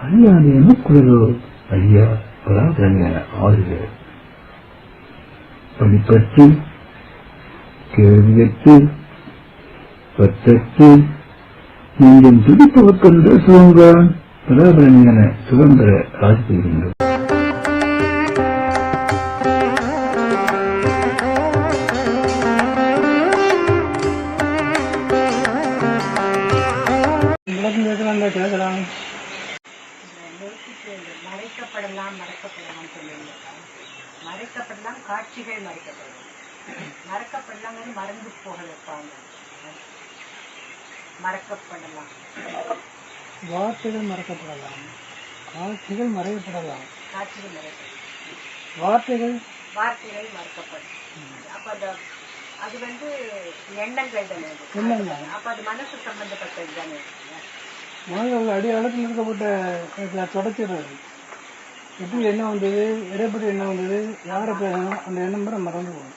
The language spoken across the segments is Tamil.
அல்லாது எனக்குள்ளதோ ஐயா பராதரணியான ஆறுகிறார் படிப்பற்று கேள்வியற்று பற்றற்று நீங்கள் துடிப்பவர்க்கென்ற சுதந்திர பராபரணியான சுதந்திர ஆட்சி மறைக்கப்படலாம் மறக்கப்படலாம் வந்து மறந்து போக வைப்பாங்க. மறக்கப்படலாம். வார்த்தைகள் மறக்கப்படலாம். காட்சிகள் மறையப்படலாம். காட்சிகள் மறைக்கப்படலாம் வார்த்தைகள் வார்த்தைகள் மறக்கப்படும். அப்ப அந்த அது வந்து எண்ணங்கள் தானே. அப்ப அது மனசு சம்பந்தப்பட்டது தானே? அடி அளத்தில் இருக்கப்பட்ட தொடச்சிடுறது. எப்படி எண்ணம் வந்தது? இடைப்பட்ட எண்ணம் வந்தது? யாரை பேசணும்? அந்த எண்ணம் மறந்து நம்ம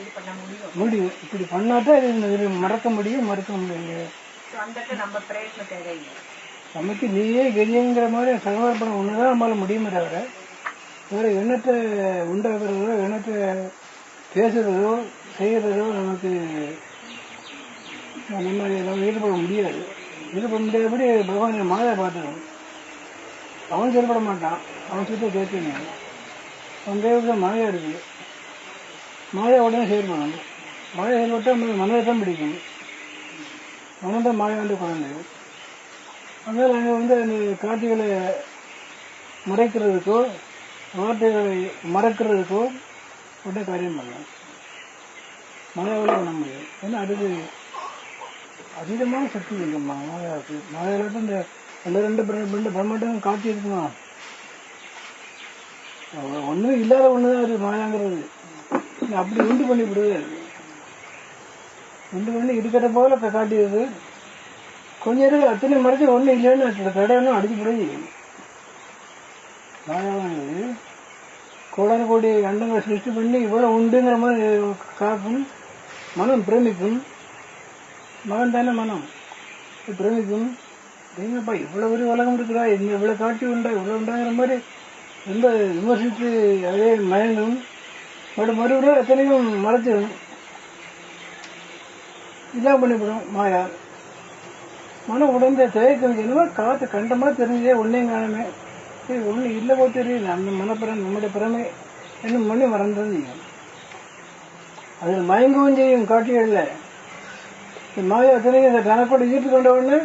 இது பண்ண முடியும். இப்படி பண்ணாதான் இது மறக்க முடியும் மறுக்க முடியும் நமக்கு நீயே கெதிங்கிற மாதிரி சகோதரப்படம் ஒண்ணுதான் நம்மளால முடியுமே தவிர வேற எண்ணத்தை உண்டாக்குறதோ எண்ணத்தை பேசுறதோ செய்யறதோ நமக்கு நம்ம ஈடுபட முடியாது. இது முடியாதபடி பகவான் மாயை பார்த்துக்கணும். அவன் செயல்பட மாட்டான். அவன் சுத்த கேட்கணும் அவன் கையில் மாயா இருக்கு. மாயா உடனே செயல்படணும். மாயா செயல்பட்டால் நம்மளுக்கு மனதை தான் பிடிக்கும் மனம் தான் வந்து குழந்தை. அதனால் அங்கே வந்து அந்த காட்சிகளை மறைக்கிறதுக்கோ வார்த்தைகளை மறக்கிறதுக்கோ உடனே காரியம் பண்ணலாம். மழையோட பண்ண முடியும் ஏன்னா அதுக்கு அதீதமான சக்தி இருக்குமா மாயாவுக்கு மாயாவில் இந்த ரெண்டு ரெண்டு ரெண்டு பிரம்மாண்டம் காட்சி இருக்குமா? ஒன்றும் இல்லாத ஒன்று தான் அது மாயாங்கிறது. அப்படி உண்டு பண்ணி விடுது உண்டு பண்ணி இருக்கிற போல இப்போ காட்டிடுது கொஞ்ச நேரம் அத்தனை மறைச்சு ஒன்றும் இல்லைன்னு கடையெல்லாம் அடிச்சு போய் மாயாவானது கோடான கோடி அண்டங்களை சிருஷ்டி பண்ணி இவ்வளோ உண்டுங்கிற மாதிரி காக்கும் மனம் பிரமிக்கும். மகன் தானே மனம்? பிரமிக்கும் எங்கப்பா இவ்வளவு ஒரு உலகம் இருக்குதா? இந்த இவ்வளவு காட்சி உண்டா? இவ்வளவு உண்டாங்கிற மாதிரி ரொம்ப விமர்சித்து அதே மயங்கும். பட் மறுபடியும் எத்தனையும் மறைச்சிடும் இதான் பண்ணிவிடும் மாயா. மனம் உடந்த தயக்கம் என்னவோ கண்ட கண்டமா தெரிஞ்சதே ஒன்றையும் காணுமே. சரி ஒன்று இல்லை போ தெரியல அந்த மனப்பிறம் நம்முடைய பிறமை என்னும் பண்ணி மறந்தது அதில் மயங்கவும் செய்யும் காட்சிகளில் மாயா எத்தனையும் இந்த கணக்கோடு ஈர்த்து கொண்ட உடனே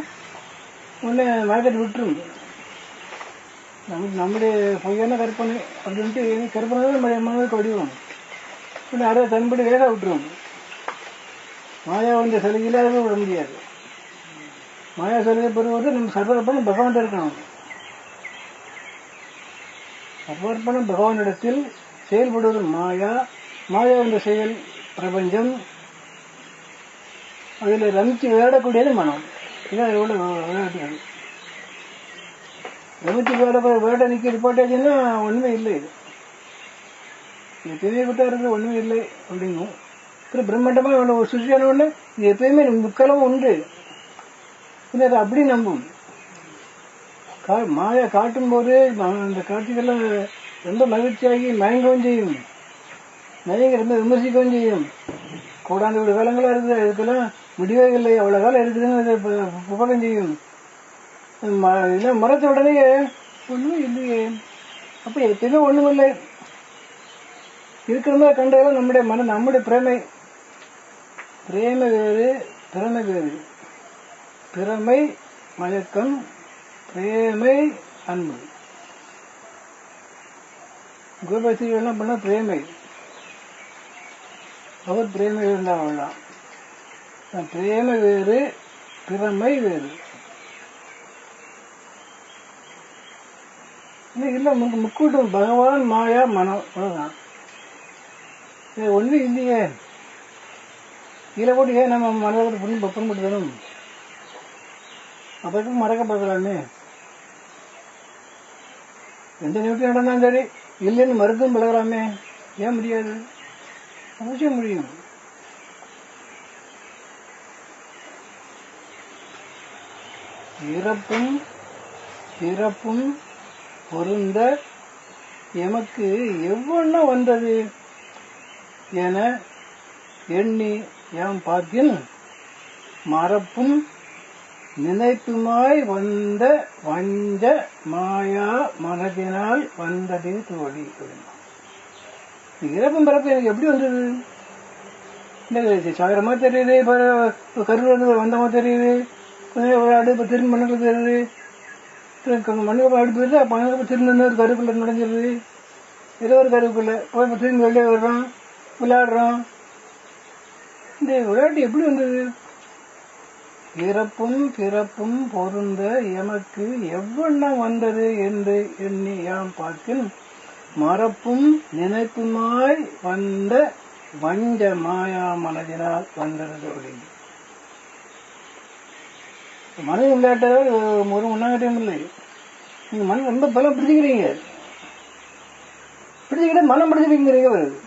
உடனே மயக்கத்தை விட்டுரும். நம்ம நம்முடைய பொய்யான கற்பனை அப்படின்ட்டு கற்பனை தான் நம்முடைய மனதுக்கு வடிவம். உடனே அதை தன்படி வேக விட்டுரும். மாயா வந்து இல்லாதவங்க விட முடியாது. மாயா சிலையை பெறுவது நம்ம சர்வர்ப்பணம் பகவான் இருக்கணும். சர்வர்ப்பணம் பகவானிடத்தில் செயல்படுவது மாயா. மாயா என்ற செயல் பிரபஞ்சம். அதில் ரமிச்சு விளையாடக்கூடியது மனம். இதான் இதோட விளையாட்டுகள் ரமிச்சு விளையாட விளையாட நிற்க ரிப்போர்ட்டேஜ்னா ஒன்றுமே இல்லை இது. எத்தனையோ விட்டா இருக்கு ஒன்றுமே இல்லை அப்படிங்கும். அப்புறம் பிரம்மாண்டமாக ஒன்று ஒரு சுற்றியான ஒன்று இது எப்பயுமே முக்களவும் உண்டு இது அதை அப்படி நம்பும். கா மாயா காட்டும் போது அந்த காட்சிகள்லாம் ரொம்ப மகிழ்ச்சியாகி மயங்கவும் செய்யும். மயங்க ரொம்ப விமர்சிக்கவும் செய்யும். கோடாண்டு வீடு காலங்களாக இருக்குது அதுக்கெல்லாம் முடிவே இல்லை அவ்வளவு காலம் இருக்குதுன்னு பு- புகழும் செய்யும். ம- இதெல்லாம் உடனே ஒன்றும் இல்லையே. அப்ப எப்பயுமே ஒண்ணும் இல்லை. இருக்கிற மாதிரி கண்டதெல்லாம் நம்முடைய மன நம்முடைய பிரமை. பிரேம வேறு பிறமை வேறு. பிறமை மயக்கம் பிரேமை அன்பு. கோபசி என்ன பண்ண பிரேமை. அவர் பிரேமை இருந்தால் அவ்வளோதான் பிரேம வேறு பிறமை வேறு. இல்லை முக்கூட்டம் பகவான் மாயா மனம் அவ்வளோதான் இது ஒன்றும் இல்லையே. இதில் கூட ஏன் நம்ம மனதில் புண்ணு பப்பன் போட்டுக்கணும் அப்போ பார்க்கலாமே? எந்த நிமிஷம் நடந்தாலும் சரி இல்லைன்னு மறுக்கும் பழகலாமே. ஏன் முடியாது? அவசியம் முடியும். இறப்பும் சிறப்பும் பொருந்த எமக்கு எவ்வளோ வந்தது என எண்ணி யாம் பார்க்கின் மறப்பும் நினைப்புமாய் வந்த வஞ்ச மாயா மனதினால் வந்தது தோழி. இறப்பும் பிறப்பு எனக்கு எப்படி வந்தது? இந்த சாகரமா தெரியுது இப்போ கருவு வந்தமா தெரியுது. கொஞ்சம் இப்போ திரும்பி மண்ணுக்குள்ள திரும்ப மண்ணுக்கு ஆடு போயிடுது அப்போ மண்ணுக்கு திரும்ப இன்னொரு கருக்குள்ள நுழைஞ்சிருது ஏதோ ஒரு கருவுக்குள்ள போய் இப்போ திரும்பி வெளியே வர்றோம். விளையாடுறோம். இந்த விளையாட்டு எப்படி வந்தது? இறப்பும் பிறப்பும் பொருந்த எமக்கு எவ்வண்ணம் வந்தது என்று எண்ணி யாம் பார்க்கின் மறப்பும் நினைப்புமாய் வந்த வஞ்ச மாயா மனதினால் வந்தது அப்படின்னு மன விளையாட்ட ஒரு முன்னாங்கட்டையும் இல்லை. நீங்க மனம் ரொம்ப பலம் பிடிச்சிக்கிறீங்க பிடிச்சிக்கிட்ட மனம் பிடிச்சிக்கிறீங்க வருது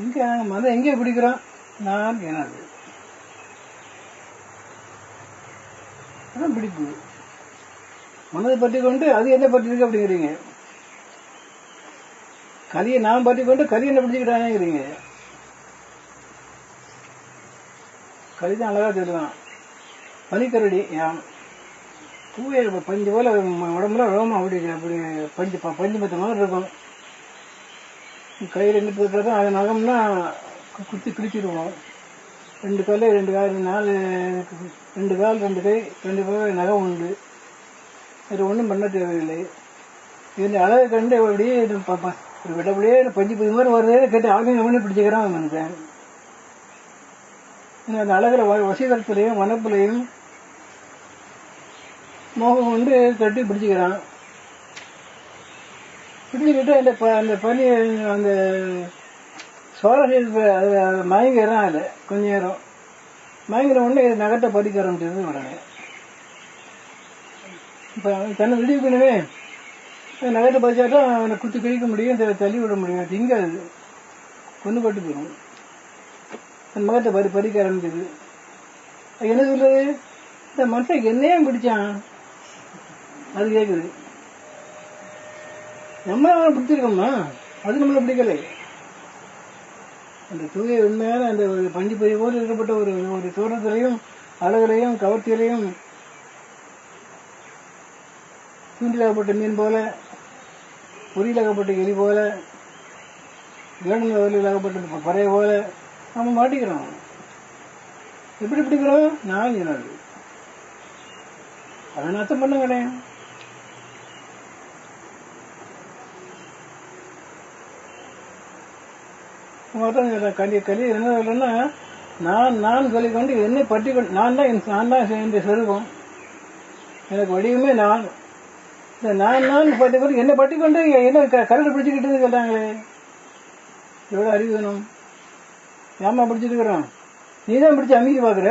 எங்க மனம் எங்கே பிடிக்கிறோம்? நான் எனது. அதான் பிடிப்பு. மனதை பற்றி கொண்டு அது என்ன பற்றி இருக்கு அப்படிங்கிறீங்க. கலியை நான் பற்றி கொண்டு கலி என்ன பிடிச்சிக்கிட்டாங்கிறீங்க. கவிதை தான் அழகா சொல்லலாம் பனிக்கரடி பூவே பஞ்சு போல உடம்புல ரோமம் அப்படி அப்படி பஞ்சு ப- பஞ்சு மத்த மாதிரி இருக்கும். கை ரெண்டு பேர் அது நகம்னா குத்தி கிழிச்சிடுவோம். ரெண்டு கால் ரெண்டு கால் நாலு ரெண்டு கால் ரெண்டு கை ரெண்டு பேர் நகம் உண்டு. வேறு ஒன்றும் பண்ண தேவையில்லை. இந்த அழகை கண்டு அப்படியே விடப்படியே பஞ்சு பஞ்சு மாதிரி வருது கேட்டு ஆகும் அவனே பிடிச்சிக்கிறான் மனுஷன். அந்த அழகில் வசீகரத்துலேயும் வனப்புலையும் மோகம் கொண்டு கட்டி பிடிச்சிக்கிறான். பிடிச்சிக்கிட்டு அந்த ப- அந்த பனி அந்த சோழர்கள் மயங்கிறான் அது கொஞ்ச நேரம். மயங்கிற உடனே இது நகத்தை பறிக்க ஆரம்பிச்சது உடனே. இப்போ தன்னை விடிவு பண்ணவே. நகத்தை பறிச்சாட்டும் அவனை குத்தி கிழிக்க முடியும் தள்ளி விட முடியும். திங்காது. கொண்டு பட்டு போயிடும். அந்த மகத்தை படி பறிக்க ஆரம்பிச்சது. என்ன சொல்றது? இந்த மனுஷன் என்னையே பிடிச்சான். அது கேக்குது. நம்ம அவனை பிடிச்சிருக்கோமா? அது நம்மளை பிடிக்கலை. அந்த தூய உண்மையான அந்த ஒரு பஞ்சு பறி போல இருக்கப்பட்ட ஒரு ஒரு தோற்றத்திலையும் அழகுலையும் கவர்ச்சியிலையும் தூண்டிலாகப்பட்ட மீன் போல பொரியலாகப்பட்ட எலி போல வேணுங்கப்பட்ட பறவை போல நம்ம மாட்டிக்கிறோம். எப்படி பிடிக்கிறோம்? நான் என்னது அதை அர்த்தம் பண்ணுங்களே. மொத்தம் கலி கலி என்ன சொல்றேன்னா நான் நான் சொல்லிக்கொண்டு என்னை பற்றி கொண்டு நான் தான் நான் தான் இந்த சொருபம் எனக்கு வடிவமே நான். இந்த நான் நான் பற்றி கொண்டு என்னை பற்றி கொண்டு என்ன க- கரடு பிடிச்சிக்கிட்டு சொல்றாங்களே. எவ்வளோ அறிவு வேணும். ஏமா பிடிச்சிருக்கிறான் நீ தான் பிடிச்சி அமைக்க பார்க்குற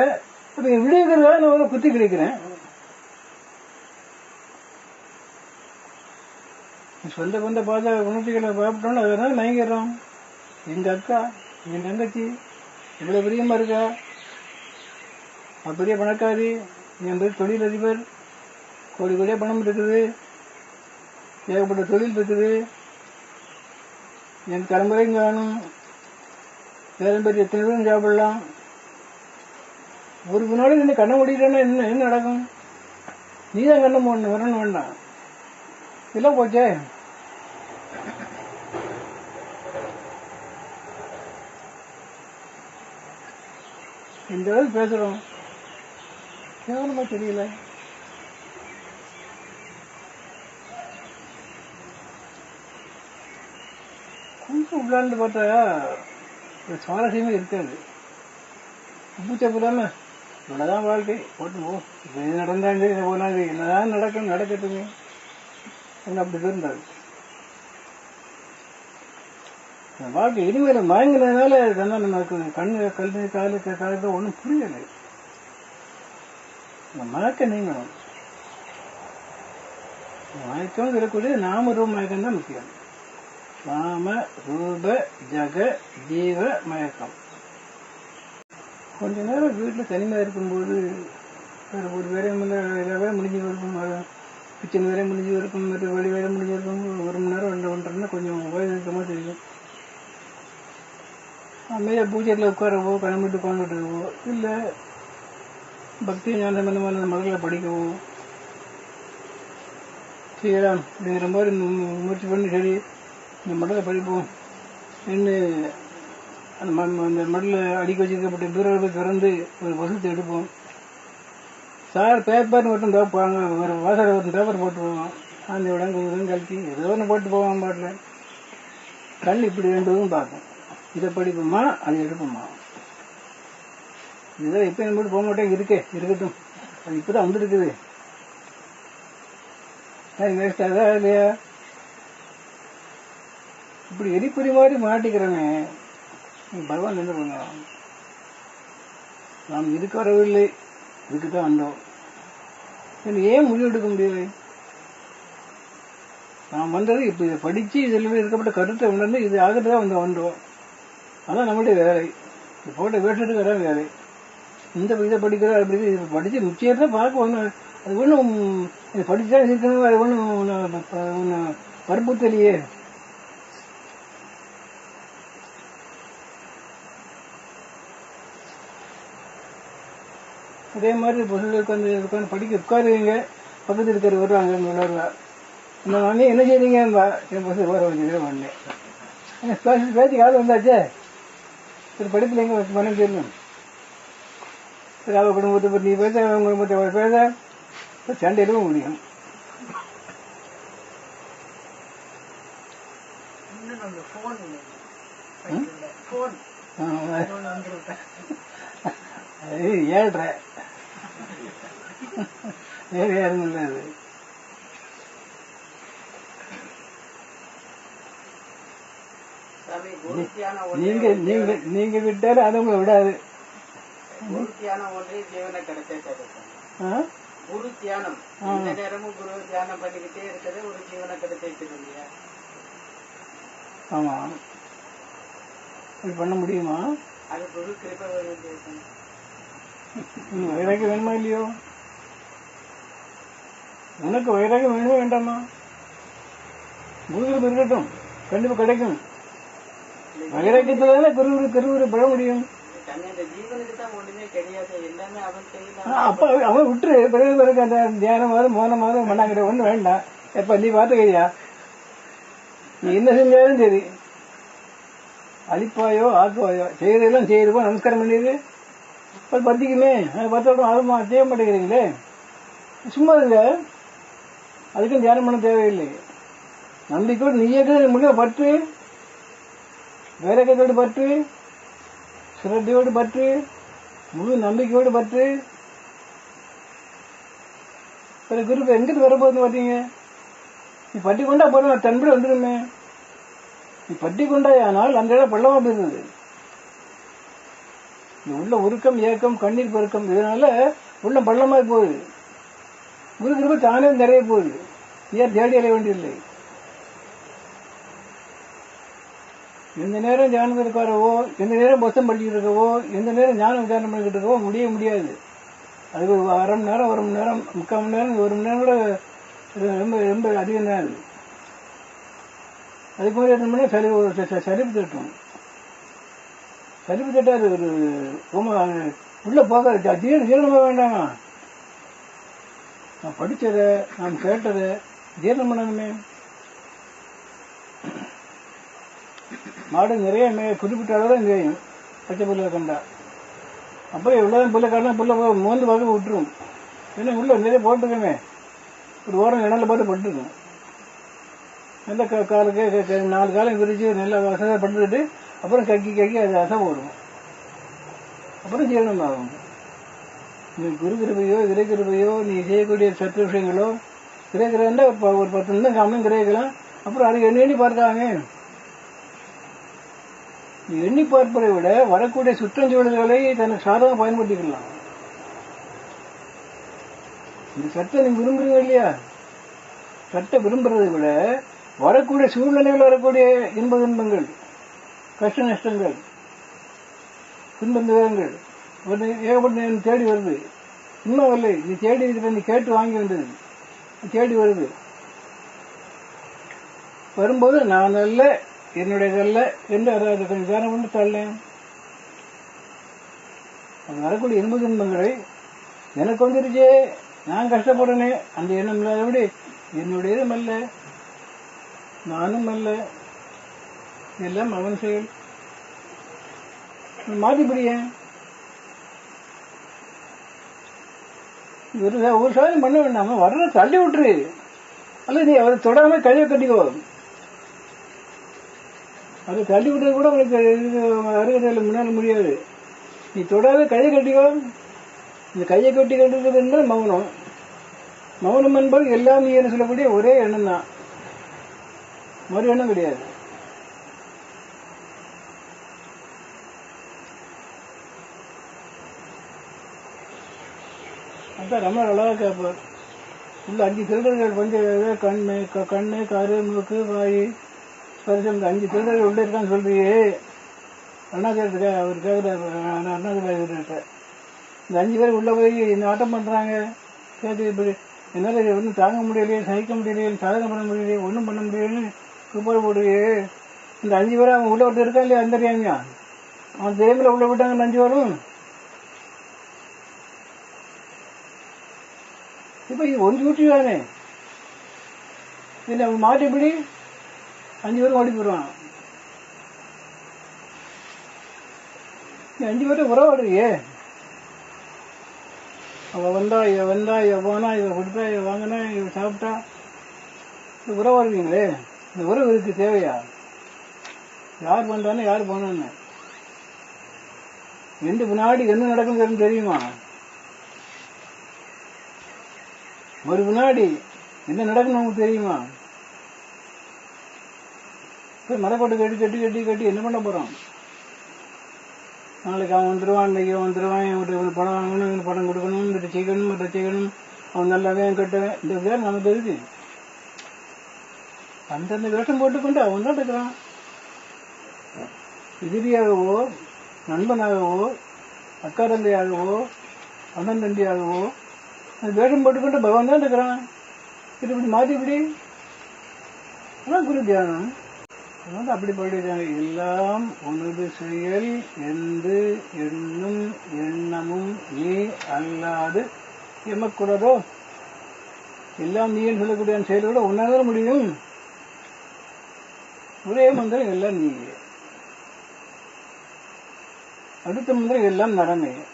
அப்போ என் நான் வந்து குத்தி கிடைக்கிறேன் சொந்த பந்த பாஜக உணர்ச்சிகளை பார்ப்பட்டோம்னு அதனால மயங்கிடுறோம். எங்க அக்கா என் தங்கச்சி இவ்வளோ பிரியமா இருக்கா? அப்படியே பெரிய பணக்காரி என் பேர் தொழிலதிபர். கோடி கோடியே பணம் இருக்குது. ஏகப்பட்ட தொழில் இருக்குது. என் தலைமுறையும் காணும். பேரன் பேர் எத்தனை பேரும் சாப்பிடலாம். ஒரு முன்னாடி நின்று கண்ணை மூடிட்டேன்னா என்ன என்ன நடக்கும்? நீ தான் கண்ணை மூடணும் வரணும் வேண்டாம் இதெல்லாம் போச்சே? இந்த அளவுக்கு பேசுகிறோம் கேவலமாக தெரியல. கொஞ்சம் உள்ளாண்டு பார்த்தா சுவாரஸ்யமே இருக்காது பூச்சப்பு தானே இவ்வளோதான் வாழ்க்கை போட்டு போ. இப்போ இது நடந்தாங்க இது போனாங்க என்னதான் நடக்கும் நடக்கட்டுமே. எனக்கு அப்படி இருந்தாரு இந்த வாழ்க்கை இனிமேல் மயங்கினதுனால இதெல்லாம் நமக்கு கண்ணு கல்வி காலுக்கு காலத்தை ஒன்றும் புரியலை. இந்த மயக்க நீங்கணும். மயக்கம் இருக்கக்கூடிய நாம ரூப மயக்கம் தான் முக்கியம். நாம ரூப ஜக ஜீவ மயக்கம். கொஞ்ச நேரம் வீட்டில் தனிமையாக இருக்கும்போது வேறு ஒரு வேலையும் இல்லை எல்லா வேலையும் முடிஞ்சு இருக்கும் கிச்சன் வேலை முடிஞ்சு இருக்கும் மற்ற வெளி வேலை முடிஞ்சு இருக்கும் ஒரு மணி நேரம் ரெண்டு ஒன்றரை கொஞ்சம் ஓய்வு தெரியும் அமைதியாக பூஜையில் உட்காரவோ கிளம்பிட்டு உட்காந்துட்டுவோ இல்லை பக்தி ஞானம் இந்த மாதிரி மதங்களை படிக்கவோ செய்யலாம். அப்படிங்கிற மாதிரி மு- முயற்சி பண்ணி சரி இந்த மடலை படிப்போம் என்ன அந்த ம- அந்த மடலில் அடுக்கி வச்சிருக்கப்பட்ட பீரோவை திறந்து ஒரு வசதி எடுப்போம். சார் பேப்பர்னு மட்டும் பார்ப்பாங்க ஒரு வாசல் ஒரு பேப்பர் போட்டுருவோம் அந்த இடம் கொஞ்சம் கழிச்சு ஏதோ ஒன்று போட்டு போவோம் பாட்டில். கண் இப்படி ரெண்டுதும் பார்ப்போம். இதை படிப்போமா அதை எடுப்போமா? இதுதான் இப்போ என்ன போட்டு போக மாட்டேன் இருக்கே இருக்கட்டும். அது இப்போ தான் வந்துருக்குது வேஸ்ட் அதான் இல்லையா? இப்படி எரிப்பறி மாதிரி மாட்டிக்கிறோமே நீ பகவான் என்ன பண்ணுவான் நாம் இதுக்கு வரவில்லை இதுக்கு தான் வந்தோம் ஏன் முடிவு எடுக்க முடியலை? நாம் வந்தது இப்போ இதை படித்து இதில் இருக்கப்பட்ட கருத்தை உணர்ந்து இது ஆகிறது தான் வந்து வந்தோம். அதான் நம்மளுடைய வேலை. இது போட்ட வேட்டுக்கு அதான் வேலை. இந்த இதை படிக்கிற அப்படி இது படித்து தான் பார்க்க ஒன்று அது ஒன்றும் இது படிச்சு தான் இருக்கணும் அது ஒன்றும் ஒன்று வற்புறுத்தலையே அதே மாதிரி பொருள் உட்காந்து உட்காந்து படிக்க உட்காருவீங்க. பக்கத்தில் இருக்கிற வருவாங்க உள்ளவங்க இந்த மணி என்ன செய்றீங்க? என் பசங்க வர வச்சுக்கிறேன் வந்தேன் பேசி பேச்சு காலம் வந்தாச்சே? சரி படிப்பில் எங்க மனம் தெரியும் சரி அவ குடும்பத்தை பற்றி நீ பேச அவங்க குடும்பத்தை அவள் பேச. சண்டை எடுக்க முடியும். இன்னும் வேறு யாரும் இல்லை. அது நீங்க நீங்க நீங்க விட்டாலும் அது உங்களை விடாது. குரு தியானம் இந்த நேரமும் குரு தியானம் பண்ணிக்கிட்டே இருக்கிறது ஒரு ஜீவனை கிடைச்சிருக்கு இல்லையா ஆமா. அப்படி பண்ண முடியுமா? அது குரு கிருபை வருது உனக்கு வைராக்கியம் வேணுமா இல்லையோ? உனக்கு வைராக்கியம் வேணுமா வேண்டாமா? குருகுரு இருக்கட்டும் கண்டிப்பா கிடைக்கும். வைராக்கியத்துல குரு குருகுரு பெற முடியும். தான் அப்ப அவன் விட்டுரு. பிறகு பிறகு அந்த தியானமாவது மோனமாவது பண்ணாங்கிற ஒண்ணு வேண்டாம். எப்ப நீ பாத்துக்கையா நீ என்ன செஞ்சாலும் சரி. அழிப்பாயோ ஆக்குவாயோ செய்யறதெல்லாம் செய்யறப்போ நமஸ்காரம் பண்ணிடு. பத்திக்குமே அது பத்தோடும் செய்ய மாட்டேங்கிறீங்களே. சும்மா இருங்க. அதுக்கும் தியானம் பண்ண தேவையில்லை. நம்பிக்கையோடு நீயே முன்னே பற்று. வேலைக்கத்தோடு பற்று. சிரத்தையோடு பற்று. முழு நம்பிக்கையோடு பற்று. சில குரூப் எங்கிட்டு வரப்போகுதுன்னு பார்த்தீங்க நீ பட்டி கொண்டா போதும் தன்படி வந்துடுமே. நீ பட்டி கொண்டாயானால் அந்த இடம் பள்ளமா போயிருந்தது. உள்ள உருக்கம் ஏக்கம் கண்ணீர் பெருக்கம் இதனால உள்ள பள்ளமாய் போகுது. குரு கிருப தானே நிறைய போகுது. ஏன் தேடி அடைய வேண்டியதில்லை? எந்த நேரம் தியானம் இருக்காரவோ எந்த நேரம் புத்தம் படிச்சுட்டு இருக்கவோ எந்த நேரம் ஞானம் விசாரணை பண்ணிக்கிட்டு இருக்கவோ முடிய முடியாது. அதுக்கு ஒரு அரை மணி நேரம் ஒரு மணி நேரம் முக்கால் மணி நேரம் ஒரு மணி நேரம் கூட ரொம்ப ரொம்ப அதிக நேரம் அதுக்கு மாதிரி எத்தனை பண்ணால் சரி ஒரு ச- ச- சலிப்பு தட்டும். சலிப்பு தட்டாது ஒரு ரொம்ப உள்ள போக ஜீரணம் ஜீரணமாக வேண்டாமா? நான் படித்ததை நான் கேட்டதை ஜீரணம் பண்ணணுமே மாடு நிறைய மே குறிப்பிட்ட அளவு தான் தெரியும் பச்சை புல்லை கண்டா. அப்புறம் எவ்வளோதான் புல்லை காட்டினா புல்லை போ- மோந்து விட்டுரும். ஏன்னா உள்ள நிறைய போட்டுருக்கமே. ஒரு ஓரம் இணல போட்டு பட்டுருக்கும். நல்ல காலுக்கு நாலு காலம் விரிச்சு நல்ல வசதியாக படுத்துக்கிட்டு அப்புறம் கக்கி கக்கி அது அசை போடும். அப்புறம் ஜீரணமாகும். நீ குரு கிருபையோ கிரக கிருபையோ நீ செய்யக்கூடிய சத்து விஷயங்களோ கிரேக்கிறதா ஒரு ஒரு பத்து நிமிடம் காமனும் கிரேக்கலாம் அப்புறம் அது எண்ணி எண்ணி பார்க்காங்க நீ எண்ணி பார்ப்பதை விட வரக்கூடிய சுற்றஞ்சூழல்களை தனக்கு சாதகம் பயன்படுத்திக்கலாம். இந்த சட்டை நீங்க விரும்புறீங்க இல்லையா? சட்டை விரும்புறதை விட வரக்கூடிய சூழ்நிலையில் வரக்கூடிய இன்ப துன்பங்கள் கஷ்ட நஷ்டங்கள் துன்ப துயரங்கள் ஒரு ஏகப்பட்ட நேரம் தேடி வருது. இன்னும் வரலை நீ தேடி இருக்கிற நீ கேட்டு வாங்கி வேண்டியது தேடி வருது. வரும்போது நான் அல்ல என்னுடையதல்ல என்று அதை அதை கொஞ்சம் வேற கொண்டு தள்ளேன். அது வரக்கூடிய இன்ப துன்பங்களை எனக்கு வந்துருச்சே நான் கஷ்டப்படுறேனே அந்த எண்ணம் இல்லாதபடி என்னுடையதும் அல்ல நானும் அல்ல. எல்லாம் அவன் செயல். மாற்றிப்படியேன் ஒரு ஒரு சாதனை பண்ண வேண்டாம. வர்ற தள்ளி விட்டுரு. அல்ல நீ அவரை தொடாம கையை கட்டிக்கோ. அதை தள்ளி விட்டது கூட உனக்கு அருகதையில் முன்னால் முடியாது. நீ தொடாத கையை கட்டிக்கோ. இந்த கையை கட்டி கட்டுறது என்பது மௌனம். மௌனம் என்பது எல்லாம் நீ என்று சொல்லக்கூடிய ஒரே எண்ணம் தான். மறு எண்ணம் கிடையாது. அதான் ரொம்ப அழகா கேட்பார் உள்ள அஞ்சு திருடர்கள் கொஞ்சம் கண்ணு க- கண்ணு காரு மூக்கு வாய். ஸ்பரிசம் இந்த அஞ்சு திருடர்கள் உள்ள இருக்கான்னு சொல்றியே. அண்ணாச்சாரத்துக்கு அவர் கேட்குறாரு அண்ணாச்சாரிட்ட இந்த அஞ்சு பேர் உள்ள போய் இந்த ஆட்டம் பண்றாங்க? கேட்டு இப்படி என்னால் இதை ஒன்றும் தாங்க முடியலையே சகிக்க முடியலையே சாதகம் பண்ண முடியலையே ஒன்றும் பண்ண முடியலைன்னு சூப்பர் போடுறியே. இந்த அஞ்சு பேரும் அவன் உள்ள ஒருத்தர் இருக்கா இல்லையா? அந்த அவன் தேமில் உள்ள விட்டாங்க அஞ்சு பேரும்? இப்ப இது ஒன்று ஊற்றிதானே இல்லை மாட்டு எப்படி அஞ்சு பேரும் ஓடி போடுவான் நீ அஞ்சு பேரும் உறவாடுறியே அவ வந்தா இவ வந்தா இவ போனா இவ கொடுத்தா இவ வாங்கினா இவ சாப்பிட்டா. இது உறவாடுவீங்களே இந்த உறவு இருக்கு தேவையா? யார் வந்தானே யார் போனான்னு. எந்த பின்னாடி என்ன நடக்கும் தெரியுமா? ஒரு வினாடி என்ன நடக்கணும் உங்களுக்கு தெரியுமா? போய் மரக்கோட்டை கட்டி கட்டி கட்டி கட்டி என்ன பண்ண போறோம் நாளைக்கு அவன் வந்துடுவான் இன்றைக்கி அவன் வந்துருவான் இவன்கிட்ட இவனுக்கு வாங்கணும் இவனுக்கு படம் கொடுக்கணும் இதை செய்யணும் இதை செய்யணும் அவன் நல்லவன் கட்டுவேன். இந்த பேர் நமக்கு இருக்கு அந்தந்த வேஷம் போட்டுக்கொண்டு அவன் தான் இருக்கிறான். எதிரியாகவோ நண்பனாகவோ அக்கா தந்தையாகவோ அண்ணன் தம்பியாகவோ அது வேஷம் போட்டுக்கொண்டு பகவான் தான் இருக்கிறான். இது இப்படி மாற்றி இப்படி? அதான் குரு தியானம். அதாவது அப்படி படிக்கிறாங்க எல்லாம் உனது செயல் என்று எண்ணும் எண்ணமும் நீ அல்லாது எமக்கூடாதோ எல்லாம் நீன்னு சொல்லக்கூடிய அந்த செயலோட உன்னால முடியும். ஒரே மந்திரம் எல்லாம் நீ அடுத்த மந்திரம் எல்லாம் நடமையே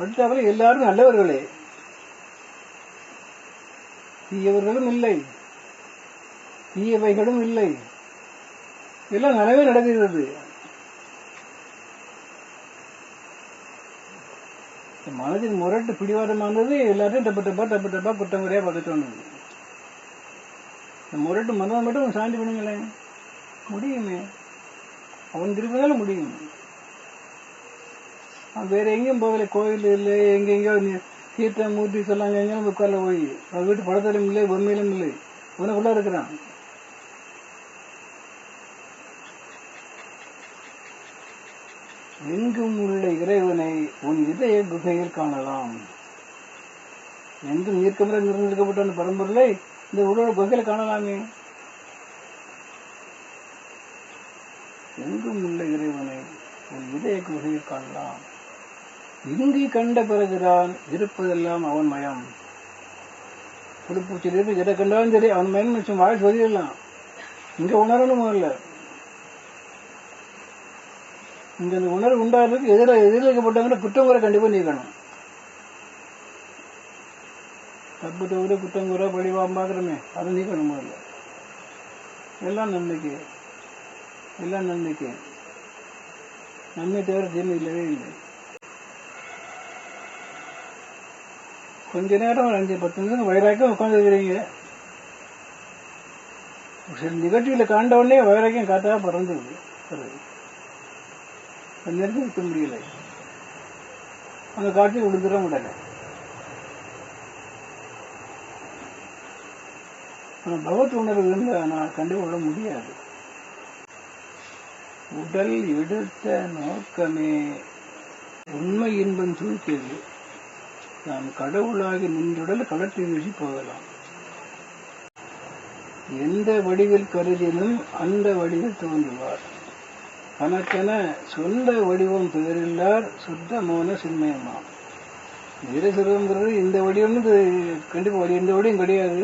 அடுத்தவரை எல்லாரும் நல்லவர்களே. தீயவர்களும் இல்லை. தீயவைகளும் இல்லை. எல்லாம் நனவே நடக்கிறது. இந்த மனதின் முரட்டு பிடிவாதமானது எல்லாத்தையும் டப்பு டப்பா டப்பு டப்பா குற்றம் குறையா பார்க்க இந்த முரட்டு மனதை மட்டும் சாந்தி பண்ணுங்களேன் முடியுமே. அவன் திருப்பினாலும் முடியும். வேற எங்கேயும் போகல. கோயில் இல்லை எங்கெங்கயோ நீ- தீர்த்தம் மூர்த்தி சொல்லாங்க எங்கேயும் உட்கார்ல போய் அவர் வீட்டு படத்திலும் இல்லை பொம்மையிலும் இல்லை. உனக்குள்ள இருக்கிறான். எங்கும் உள்ள இறைவனை உன் இதய குகையில் காணலாம். எங்கும் ஈர்க்கமுறை நிர்ணயிக்கப்பட்ட அந்த பரம்பொருளை இந்த உடல் குகையில் காணலாமே. எங்கும் உள்ள இறைவனை உன் இதய குகையில் காணலாம். இங்கு கண்ட பிறகுதான் இருப்பதெல்லாம் அவன் மயம். புதுப்பூச்சிலிருந்து எதை கண்டாலும் சரி அவன் மயம் நிச்சயம் வாழ் சொல்லிடலாம். இங்க உணரணும் முதல்ல இங்க இந்த உணர்வு உண்டாகிறதுக்கு எதிர எதிர்க்கப்பட்டவங்க குற்றம் குறை கண்டிப்பா நீக்கணும். தப்பு தவிர குற்றம் குறை பழிவாம் பாக்குறமே அதை நீக்கணும் முதல்ல எல்லாம் நன்மைக்கு எல்லாம் நன்மைக்கு நன்மை தவிர தீமை இல்லவே இல்லை. கொஞ்ச நேரம் ஒரு அஞ்சு பத்து நிமிஷம் வைராக்கியம் உட்காந்துருக்கிறீங்க சில நிகழ்ச்சியில் காண்டவுடனே வைராக்கியம் காட்டாக பறந்துருது. பிறகு அந்த நேரத்தில் நிற்க முடியல. அந்த காட்சி விழுந்துட முடியல. ஆனால் பகவத் உணர்வு இருந்து நான் கண்டு கொள்ள முடியாது. உடல் எடுத்த நோக்கமே உண்மை இன்பம் தூக்கியது நாம் கடவுளாகி நின்றுடல் களத்தை வீசி போகலாம். எந்த வடிவில் கருதினும் அந்த வடிவில் தோன்றுவார். தனக்கென சொந்த வடிவம் பெயரில்லார் சுத்த மோன சின்மயமாம் வீரசிறுவங்கிறது இந்த வடிவம்னு கண்டிப்பாக கண்டிப்பா வடி இந்த வடிவம் கிடையாது.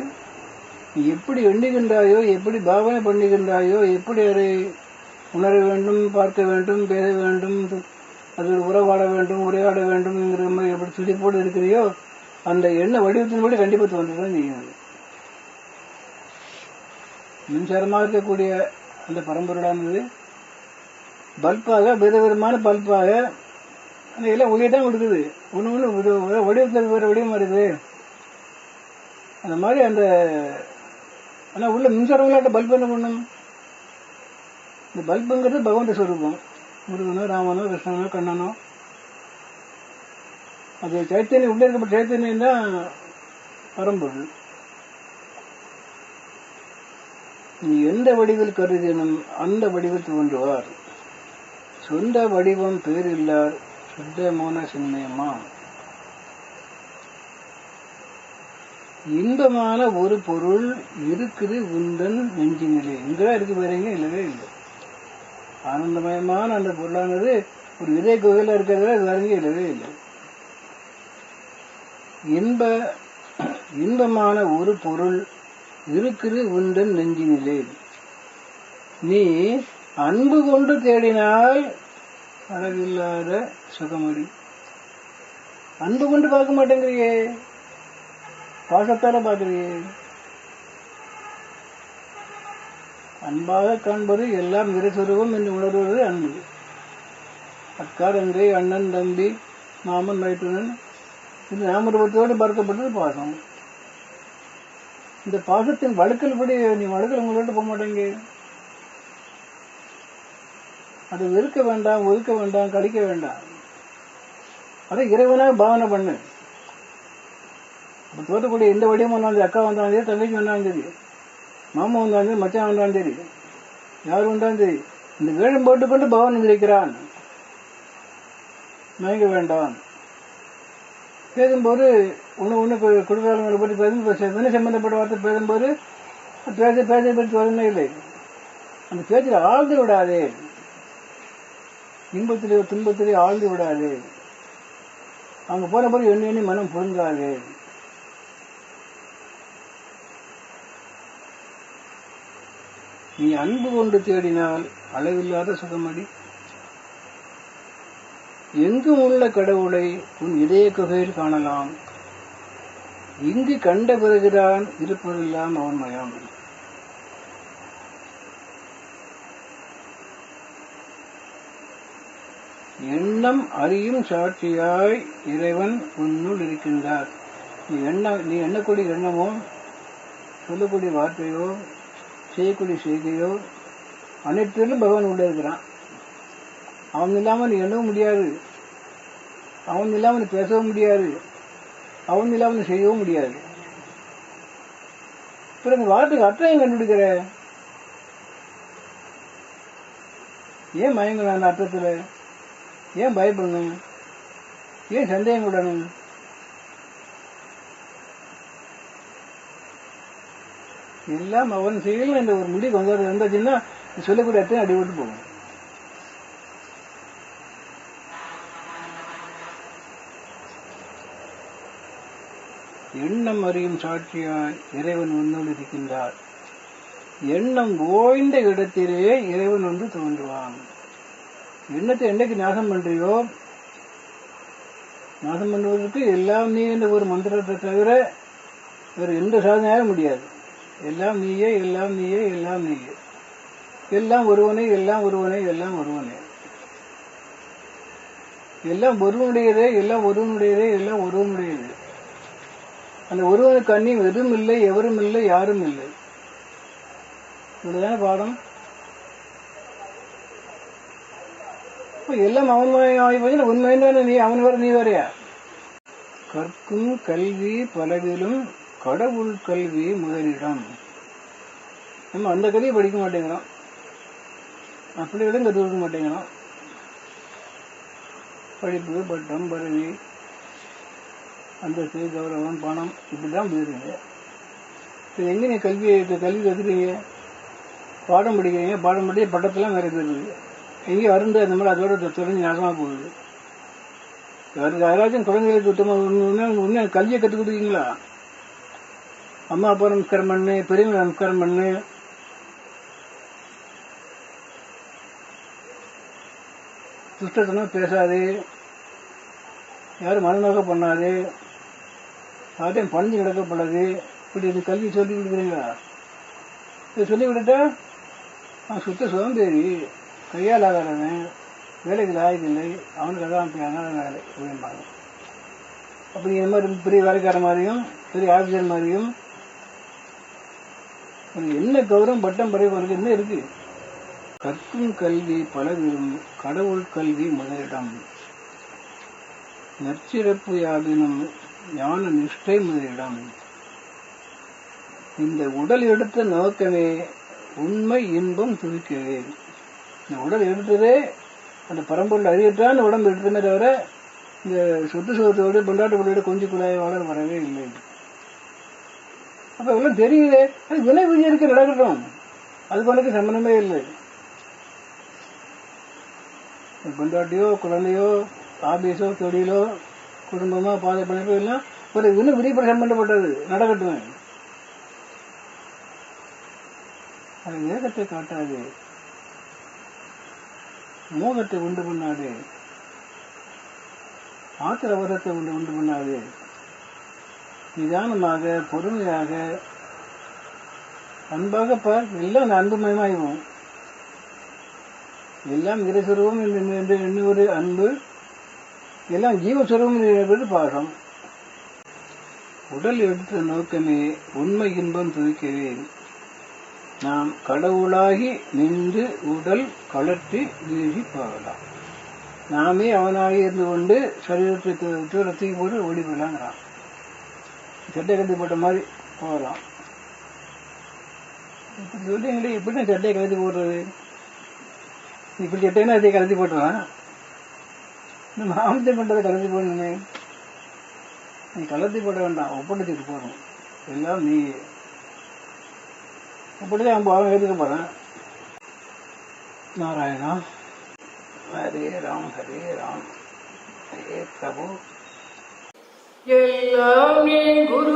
நீ எப்படி எண்ணுகின்றாயோ எப்படி பாவனை பண்ணுகின்றாயோ எப்படி அதை உணர வேண்டும் பார்க்க வேண்டும் பேச வேண்டும் அதில் உறவாட வேண்டும் உரையாட வேண்டும்ங்கிற மாதிரி எப்படி துடிப்போடு இருக்கிறையோ அந்த எண்ண வடிவத்தின்படி கண்டிப்பாக தோன்றதான் செய்யும் மின்சாரமாக இருக்கக்கூடிய அந்த பரம்பொருளானது பல்பாக விதவிதமான பல்பாக அந்த எல்லாம் ஒளியை தான் கொடுக்குது. ஒன்று ஒன்று வடிவத்தில் வேறு வடிவமாக இருக்குது. அந்த மாதிரி அந்த ஆனால் உள்ள மின்சாரம் பல்ப் என்ன பண்ணும்? இந்த பல்புங்கிறது பகவந்த ஸ்வரூபம் முருகனோ ராமனோ கிருஷ்ணனோ கண்ணனோ. அது சைத்தன்யம் உள்ளே இருக்கப்பட்ட சைத்தன்யம் தான் பரம்பொருள் நீ எந்த வடிவில் கருதினும் அந்த வடிவில் தோன்றுவார். சொந்த வடிவம் பேரில்லார் சுத்த மோன சின்மயமா இன்பமான ஒரு பொருள் இருக்குது உந்தன் நெஞ்சினிலே. இங்கதான் இருக்கு பாருங்க இல்லவே இல்லை. ஆனந்தமயமான அந்த பொருளானது ஒரு விதை குகையில் இருக்கிறதுல அது வேறங்க இல்லவே இல்லை. இன்ப இன்பமான ஒரு பொருள் இருக்குது உந்தன் நெஞ்சினிலே. நீ அன்பு கொண்டு தேடினால் அழகில்லாத சுகமடி அன்பு கொண்டு பார்க்க மாட்டேங்கிறியே. பாசத்தால பார்க்குறியே. அன்பாக காண்பது எல்லாம் விரசுருவம் என்று உணர்வது அன்பு. அக்கா தங்கை அண்ணன் தம்பி மாமன் மைத்துனன் இந்த நாமரூபத்தோடு பார்க்கப்பட்டது பாசம். இந்த பாசத்தின் வழுக்கல் படி நீ வழுக்கல் உங்களோட போக மாட்டேங்க. அதை வெறுக்க வேண்டாம் ஒதுக்க வேண்டாம் கடிக்க வேண்டாம். அதை இறைவனாக பாவனை பண்ணு. இப்போ தோட்டக்கூடிய எந்த வடிவம் வந்தாலும் அக்கா வந்தாலும் சரி தங்கச்சி வந்தாலும் சரி மாமா வந்தாலும் சரி மச்சான் வந்தாலும் சரி யார் வந்தாலும் சரி இந்த வேடம் போட்டுக்கொண்டு பகவான் இருக்கிறான் மயங்க வேண்டாம். பேசும்போது ஒன்று ஒன்று கொடுக்காதவங்களை பற்றி பேசும் என்ன சம்மந்தப்பட்ட வார்த்தை பேசும்போது பேச பேச பற்றி வரணும் இல்லை. அந்த பேச்சில் ஆழ்ந்து விடாதே. இன்பத்திலே துன்பத்திலே ஆழ்ந்து விடாதே. அங்கே போன பிறகு எண்ணி எண்ணி மனம் புரிஞ்சாதே நீ அன்பு கொண்டு தேடினால் அளவில்லாத சுகமடி. எங்கும் உள்ள கடவுளை உன் இதய குகையில் காணலாம். இங்கு கண்ட பிறகுதான் இருப்பதெல்லாம் அவன் மயம் எண்ணம் அறியும் சாட்சியாய் இறைவன் உன்னுள் இருக்கின்றார். நீ எண்ண நீ எண்ணக்கூடிய எண்ணமோ சொல்லக்கூடிய வார்த்தையோ செய்யக்கூடிய செய்கையோ அனைத்திலும் பகவான் உள்ளே இருக்கிறான். அவன் இல்லாமல் நீ எண்ணவும் முடியாது. அவன் இல்லாமல் நீ பேசவும் முடியாது. அவன் இல்லாமல் நீ செய்யவும் முடியாது. பிறகு வாழ்க்கைக்கு அர்த்தம் கண்டுபிடிக்கிற? ஏன் மயங்கணும் அந்த அர்த்தத்தில்? ஏன் பயப்படணும்? ஏன் சந்தேகம் விடணும் எல்லாம் அவன் செயல் என்ற ஒரு முடிவு வந்தது வந்தாச்சுன்னா சொல்லக்கூடிய அர்த்தம் அடிபட்டு போகும். எண்ணம் அறியும் சாட்சியாய் இறைவன் உன்னோடு இருக்கின்றார். எண்ணம் ஓய்ந்த இடத்திலே இறைவன் வந்து தோன்றுவான். எண்ணத்தை என்னைக்கு நாசம் பண்றியோ நாசம் பண்ணுவதற்கு எல்லாம் நீ என்ற ஒரு மந்திரத்தை தவிர வேறு எந்த சாதனையாக முடியாது. எல்லாம் நீயே எல்லாம் நீயே எல்லாம் நீயே. எல்லாம் ஒருவனே எல்லாம் ஒருவனே எல்லாம் ஒருவனே. எல்லாம் ஒருவனுடையதே எல்லாம் ஒருவனுடையதே எல்லாம் ஒருவனுடையது. அந்த ஒருவனுக்கு அண்ணி எதுவும் இல்லை எவரும் இல்லை யாரும் இல்லை இதுதானே பாடம்? எல்லாம் அவன் ஆகி போச்சுன்னா உண்மை தானே நீ அவன் வேற நீ வேறையா? கற்கும் கல்வி பலவிலும் கடவுள் கல்வி முதலிடம். நம்ம அந்த கல்வியை படிக்க மாட்டேங்கிறோம். அப்படிகளும் கற்றுக் கொடுக்க மாட்டேங்கிறோம். படிப்பு பட்டம் பதவி அந்தஸ்து கௌரவம் பணம் இப்படிதான் போயிருங்க இப்போ எங்கே நீ கல்வி கல்வி கற்றுக்கிறீங்க பாடம் படிக்கிறீங்க பாடம் படி பட்டத்தெல்லாம் வேற போயிருது எங்கேயும் அருந்து அந்த மாதிரி அதோட தொடர்ந்து நாசமாக போகுது. யாராச்சும் குழந்தைகளுக்கு சுத்தமாக உண்மை கல்வியை கற்றுக் கொடுக்குறீங்களா? அம்மா அப்பா நமஸ்காரம் பண்ணு பெரியவங்க நமஸ்காரம் பண்ணு துஷ்டத்தனம் பேசாது. யாரும் மனநோக்க பண்ணாது. யார்ட்டையும் பணிஞ்சு கிடக்கப்படாது. இப்படி இது கல்வி சொல்லி கொடுக்குறீங்களா? இது சொல்லி கொடுத்தா அவன் சுத்த சுதந்திரி கையால் ஆகாதவன். வேலைக்கு லாயதில்லை அவனுக்கு அதான் அதான் வேலை அப்படிம்பாங்க அப்படி இந்த மாதிரி பெரிய வேலைக்கார மாதிரியும் பெரிய ஆஃபீஸர் மாதிரியும் என்ன கௌரவம் பட்டம் பறவை உனக்கு என்ன இருக்கு? கற்கும் கல்வி பலவிலும் கடவுள் கல்வி முதலிடம் நற்சிறப்பு யாதினும் ஞான நிஷ்டை முதலிடம் இந்த உடல் எடுத்த நோக்கமே உண்மை இன்பம் துதிக்கவே. இந்த உடல் எடுத்ததே அந்த பரம்பொருள் அறியத்தான் உடம்பு எடுத்தமே தவிர இந்த சொத்து சுகத்தோடு பொண்டாட்டு பிள்ளையோடு கொஞ்சம் குழாய் வாழ வரவே இல்லை. அப்ப ஒன்றும் தெரியுது. அது வினை விதியருக்கு நடக்கட்டும். அதுக்கு உனக்கு சம்பந்தமே இல்லை. பொண்டாட்டியோ குழந்தையோ ஆபீஸோ தொழிலோ குடும்பமோ பாதை பிணைப்போ எல்லாம் ஒரு இன்னும் விதிப்பட சம்பந்தப்பட்டது நடக்கட்டும். அது வேகத்தை காட்டாது. மோகத்தை உண்டு பண்ணாது. ஆத்திரவரத்தை உண்டு உண்டு பண்ணாது. நிதானமாக பொறுமையாக அன்பாக பார் எல்லாம் அந்த எல்லாம் இறைசுரவம் என்று ஒரு அன்பு எல்லாம் ஜீவசுரவம் என்பது பாடம் உடல் எடுத்த நோக்கமே உண்மை இன்பம் துதிக்கவே. நாம் கடவுளாகி நின்று உடல் கலற்றி வீசி போகலாம் நாமே அவனாக இருந்து கொண்டு சரீரத்தை தூரத்துக்கு போட்டு ஓடிவிடலாங்கிறான் சட்டை கட்டி போட்ட மாதிரி போகலாம் இப்படி சொல்றீங்களே இப்படி தான் சட்டையை கலத்தி போடுறது? இப்படி சட்டைன்னா அதே கலத்தி போட்டுருவான் இந்த மாமிசம் பண்ணுறதை கலத்தி போடணுமே. நீ கலத்தி போட வேண்டாம் ஒப்படைச்சிட்டு போகணும் எல்லாம் நீ. அப்படிதான் அவன் பாவம் எடுத்துக்க போறேன் நாராயணா. ஹரே ராம் ஹரே ராம். ஹரே பிரபு. எல்லாம் நீ குருதேவா